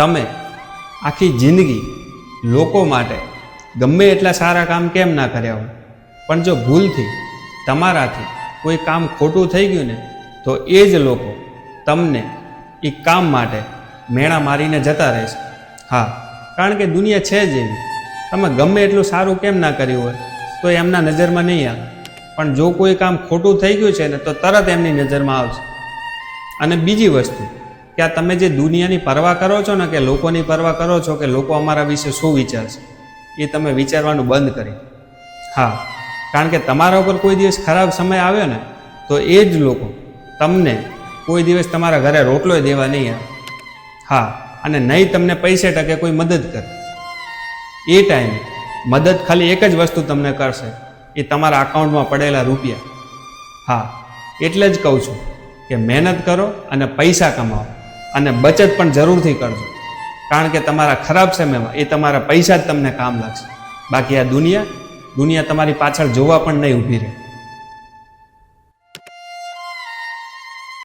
તમે આખી જિંદગી લોકો માટે ગમે એટલા સારા કામ કેમ ના કર્યા હોય? પણ જો ભૂલથી, તમારાથી કોઈ કામ ખોટું થઈ ગયું ને, તો એ જ લોકો તમને એ કામ માટે મેણા મારીને જતા રહેશે. હા, કારણ કે દુનિયા છે જ એવી. તમે ગમે એટલું સારું કેમ ના કર્યું હોય, તો એમના નજરમાં નહીં આવે. પણ જો કોઈ કામ ખોટું થઈ ગયું છે ને, તો તરત એમની નજરમાં આવશે. અને બીજી વસ્તુ કે આ તમે જે દુનિયાની પરવા કરો છો ને કે લોકોની પરવા કરો છો કે લોકો અમારા વિશે શું વિચારશે, એ તમે વિચારવાનું બંધ કરી. હા, કારણ કે તમારા ઉપર કોઈ દિવસ ખરાબ સમય આવ્યો ને, તો એ જ લોકો તમને કોઈ દિવસ તમારા ઘરે રોટલોય દેવા નહીં આવે. હા, અને નહીં તમને પૈસે ટકે કોઈ મદદ કરે. એ ટાઈમે મદદ ખાલી એક જ વસ્તુ તમને કરશે, એ તમારા અકાઉન્ટમાં પડેલા રૂપિયા. હા, એટલે જ કહું છું કે મહેનત કરો અને પૈસા કમાવો અને બચત પણ જરૂરથી કરજો. કારણ કે તમારા ખરાબ સમયમાં એ તમારા પૈસા જ તમને કામ લાગશે. બાકી આ દુનિયા દુનિયા તમારી પાછળ જોવા પણ નહીં ઊભી રહે.